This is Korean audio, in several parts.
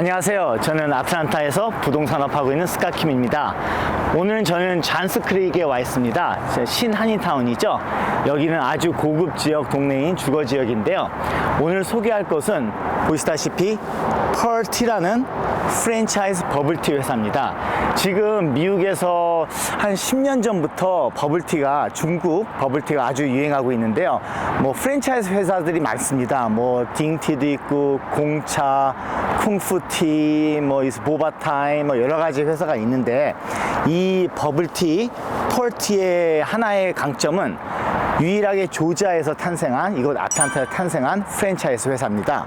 안녕하세요. 저는 아틀란타에서 부동산업 하고 있는 스카킴입니다. 오늘 저는 잔스 크릭에 와 있습니다. 제 신한인타운이죠. 여기는 아주 고급 지역 동네인 주거 지역인데요. 오늘 소개할 것은 보시다시피 펄티라는 프랜차이즈 버블티 회사입니다. 지금 미국에서 한 10년 전부터 버블티가 중국 버블티가 아주 유행하고 있는데요. 뭐 프랜차이즈 회사들이 많습니다. 뭐 딩티도 있고 공차, 쿵푸티, 뭐 보바타임 뭐 여러 가지 회사가 있는데 이 버블티 펄티의 하나의 강점은 유일하게 조지아에서 탄생한 이곳 아틀란타에서 탄생한 프랜차이즈 회사입니다.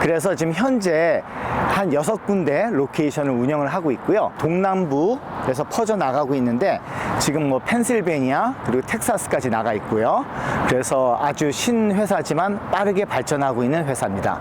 그래서 지금 현재 한 여섯 군데 로케이션을 운영을 하고 있고요. 동남부에서 퍼져 나가고 있는데 지금 뭐 펜실베니아 그리고 텍사스까지 나가 있고요. 그래서 아주 신회사지만 빠르게 발전하고 있는 회사입니다.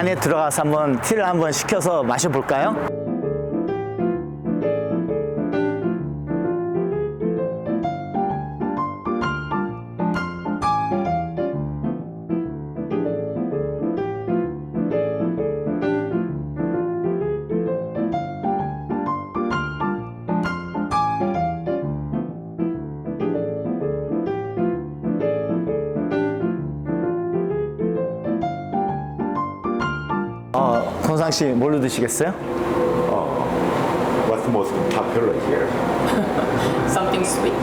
안에 들어가서 한번 티를 한번 시켜서 마셔볼까요? 씨 뭘로 드시겠어요? What's the most popular here? something sweet.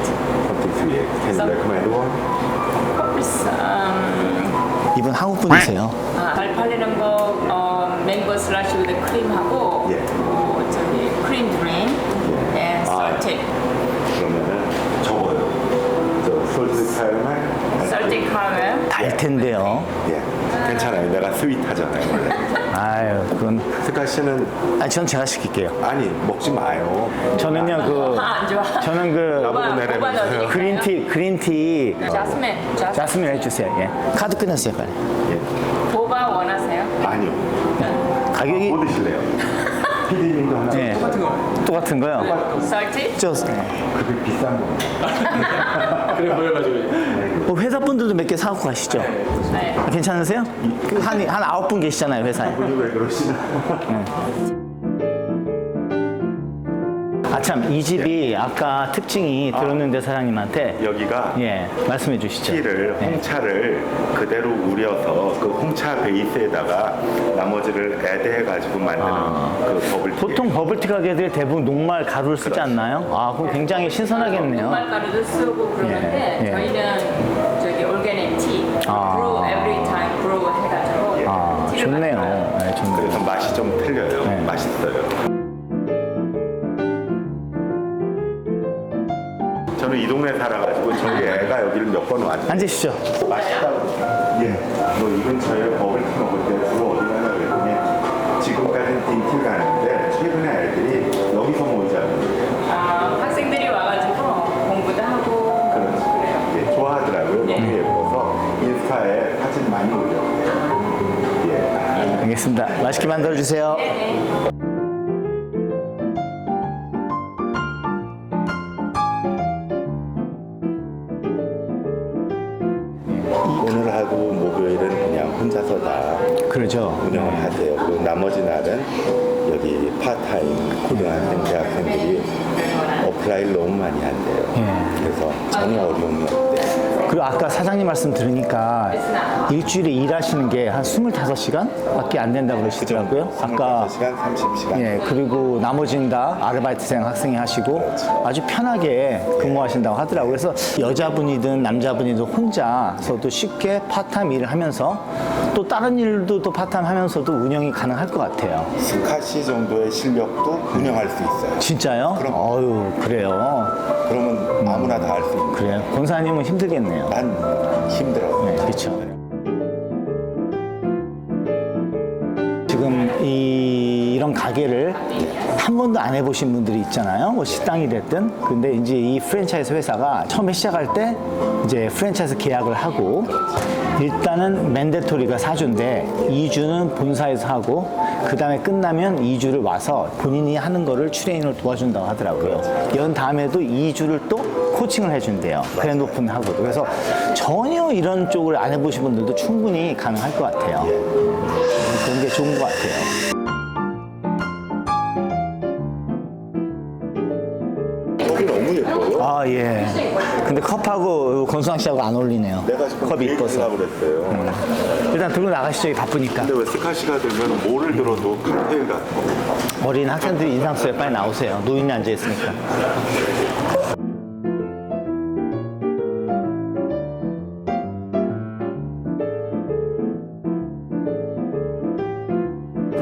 Something sweet. Can you Some- recommend one? Of course, um, 이분 한국 분이세요. 아, 잘 팔리는 거 어, 맹고 슬라시 with 크림하고 예. 어, 저기 크림 드링 and 아. salted 그러면은 적어요. 저 솔트 카라멜. salted caramel. 달 텐데요. 예. 괜찮아요. 내가 스윗하잖아요 원래. 아유, 그건 스카 씨는 아, 전 제가 시킬게요. 아니 먹지 마요. 저는요 그 아, 안 좋아. 저는 그 오빠, 내려면서요. 그린티 그린티 자스민, 자스민. 자스민 해주세요. 예. 카드 끊으세요 빨리. 예. 보바 원하세요? 아니요. 가격이 뭐 드실래요? 피디님도 하나. 예. 똑같은 거 똑같은 거요. salted? 저 그게 비싼 거. 그래 보여가지고 뭐 회사 분들도 몇 개 사갖고 가시죠. 네. 괜찮으세요? 한 한 아홉 분 계시잖아요 회사에. 분이 왜 그러시나? 아참 이 집이 아까 특징이 들었는데 사장님한테 여기가 예 말씀해 주시죠. 티를 네. 홍차를 그대로 우려서 그 홍차 베이스에다가 나머지를 애드해 가지고 만드는 그 버블티. 아. 보통 버블티 가게들이 대부분 녹말 가루를 쓰지 않나요? 아 그럼 굉장히 신선하겠네요. 녹말 가루도 쓰고 그러는데 예, 예. 저희는 저기 tea, 아. 여기를 몇 번 왔죠. 앉으시죠. 맛있다고. 예. 뭐이 근처에 버블티 먹을 때 주로 어디 가냐 그랬더니 지금까지는 딩틸 가는데 최근에 애들이 여기서 모이자고 아, 학생들이 와가지고 공부도 하고 그렇지. 그래요. 예, 좋아하더라고요. 네. 너무 예뻐서 인스타에 사진 많이 올려. 예. 알겠습니다. 맛있게 만들어 주세요. 네 네. 오늘 하고 목요일은 그냥 혼자서 다 그러죠. 운영을 하세요. 그리고 나머지 날은 여기 파타임 고등학생, 대학생들이 어플라인 너무 많이 한대요. 예. 그래서 전혀 어려움이 없대요. 그리고 아까 사장님 말씀 들으니까 일주일에 일하시는 게 한 25시간 밖에 안 된다고 그러시더라고요. 아까 25시간, 30시간. 예, 그리고 나머지는 다 아르바이트생 학생이 하시고 아주 편하게 근무하신다고 하더라고요. 그래서 여자분이든 남자분이든 혼자서도 쉽게 파타임 일을 하면서 또 다른 일도 또 파타임 하면서도 운영이 가능할 것 같아요. 스카시 정도의 실력도 운영할 수 있어요. 진짜요? 그럼. 어유 그래요. 그러면 아무나 다 할 수 있는. 그래요. 권사님은 힘들겠네요. 난 힘들어. 네, 그렇죠. 지금 이, 이런 가게를 한 번도 안 해보신 분들이 있잖아요. 뭐 식당이 됐든. 근데 이제 이 프랜차이즈 회사가 처음에 시작할 때 이제 프랜차이즈 계약을 하고 일단은 맨데토리가 4주인데 2주는 본사에서 하고 그 다음에 끝나면 2주를 와서 본인이 하는 거를 트레이너를 도와준다고 하더라고요. 연 다음에도 2주를 또 코칭을 해준대요. 그랜드 오픈 하고. 그래서 전혀 이런 쪽을 안 해보신 분들도 충분히 가능할 것 같아요. 그런 게 좋은 것 같아요. 권수상 씨하고 안 어울리네요. 내가 지금 컵이 이뻐서. 고 그랬어요. 일단 들고 나가시죠. 바쁘니까. 근데 왜 스카시가 되면 뭐를 들어도 칵테일 같아. 어린 학생들이 인상 쓰여 빨리 나오세요. 노인이 앉아있으니까.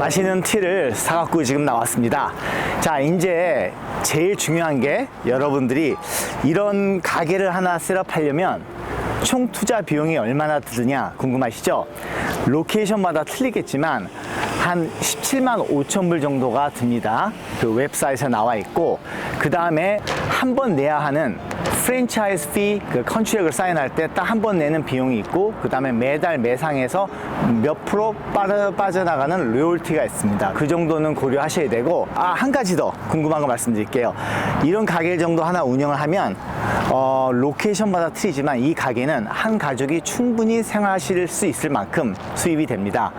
마시는 티를 사갖고 지금 나왔습니다. 자, 이제 제일 중요한 게 여러분들이 이런 가게를 하나 셋업하려면 총 투자 비용이 얼마나 드느냐 궁금하시죠? 로케이션마다 틀리겠지만 한 17만 5천 불 정도가 듭니다. 그 웹사이트에 나와 있고 그 다음에 한 번 내야 하는 프랜차이즈 피, 그 컨트랙을 사인할 때 딱 한 번 내는 비용이 있고 그 다음에 매달 매상에서 몇 프로 빠져, 빠져나가는 로열티가 있습니다. 그 정도는 고려하셔야 되고 아 한 가지 더 궁금한 거 말씀드릴게요. 이런 가게 정도 하나 운영을 하면 어, 로케이션마다 틀리지만 이 가게는 한 가족이 충분히 생활하실 수 있을 만큼 수입이 됩니다.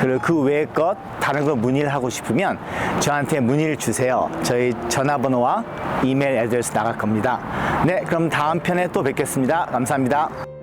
그리고 그 외의 것 다른 거 문의를 하고 싶으면 저한테 문의를 주세요. 저희 전화번호와 이메일 애드레스 나갈 겁니다. 네, 그럼 다음 편에 또 뵙겠습니다. 감사합니다.